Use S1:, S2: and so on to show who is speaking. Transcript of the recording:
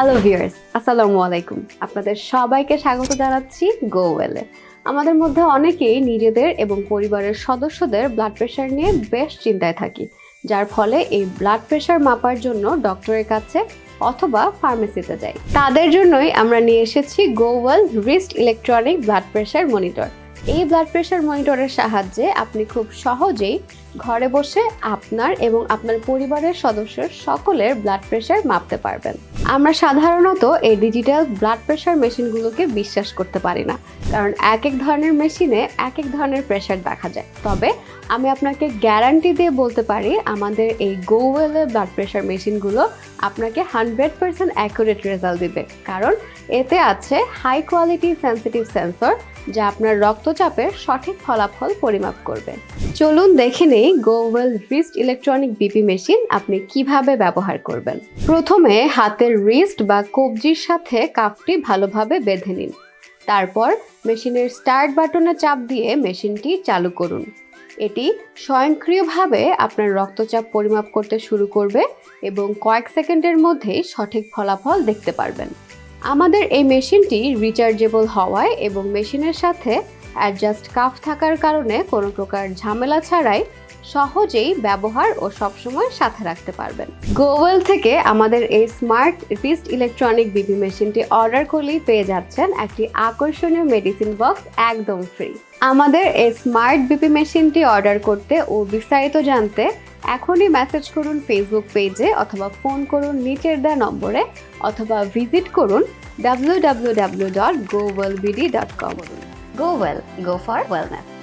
S1: Hello viewers আসসালামু আলাইকুম আপনাদের সবাইকে স্বাগত জানাচ্ছি গোওয়েলে আমাদের মধ্যে অনেকেই নিজেদের এবং পরিবারের সদস্যদের ব্লাড প্রেশার নিয়ে বেশ চিন্তায় থাকি, যার ফলে এই ব্লাড প্রেশার মাপার জন্য ডক্টরের কাছে অথবা ফার্মেসিতে যাই। তাদের জন্যই আমরা নিয়ে এসেছি Gowell wrist electronic blood pressure monitor এই ব্লাড প্রেশার মনিটরের সাহায্যে আপনি খুব সহজেই ঘরে বসে আপনার এবং আপনার পরিবারের সদস্যের সকলের ব্লাড প্রেশার মাপতে পারবেন। আমরা সাধারণত এই ডিজিটাল ব্লাড প্রেশার মেশিনগুলোকে বিশ্বাস করতে পারি না। কারণ এক এক ধরনের মেশিনে এক এক ধরনের প্রেশার দেখা যায়। তবে আমি আপনাকে গ্যারান্টি দিয়ে বলতে পারি, আমাদের এই গোওয়েলের ব্লাড প্রেশার মেশিনগুলো আপনাকে হান্ড্রেড পার্সেন্ট অ্যাকুরেট রেজাল্ট দিবে। কারণ এতে আছে হাই কোয়ালিটি সেন্সিটিভ সেন্সর যা আপনার রক্তচাপের সঠিক ফলাফল পরিমাপ করবে। চলুন দেখে নেই Gowell wrist electronic BP machine আপনি কীভাবে ব্যবহার করবেন। প্রথমে হাতের রিস্ট বা কবজির সাথে কাফটি ভালোভাবে বেঁধে নিন। তারপর মেশিনের স্টার্ট বাটনে চাপ দিয়ে মেশিনটি চালু করুন। এটি স্বয়ংক্রিয়ভাবে আপনার রক্তচাপ পরিমাপ করতে শুরু করবে এবং কয়েক সেকেন্ডের মধ্যেই সঠিক ফলাফল দেখতে পারবেন। আমাদের এই মেশিনটি রিচার্জেবল হওয়ায় এবং মেশিনের সাথে অ্যাডজাস্ট কাফ থাকার কারণে কোনো প্রকার ঝামেলা ছাড়াই সহজেই ব্যবহার ও সবসময় সাথে রাখতে পারবেন। গোওয়েল থেকে আমাদের এই স্মার্ট রিস্ট ইলেকট্রনিক বিপি মেশিনটি অর্ডার করলেই পেয়ে যাচ্ছেন একটি আকর্ষণীয় মেডিসিন বক্স একদম ফ্রি আমাদের এই স্মার্ট বিপি মেশিনটি অর্ডার করতে ও বিস্তারিত জানতে এখনই মেসেজ করুন ফেসবুক পেজে অথবা ফোন করুন নিচের দেওয়া নম্বরে অথবা ভিজিট করুন W W W dot Gowell BD dot com Gowell go for wellness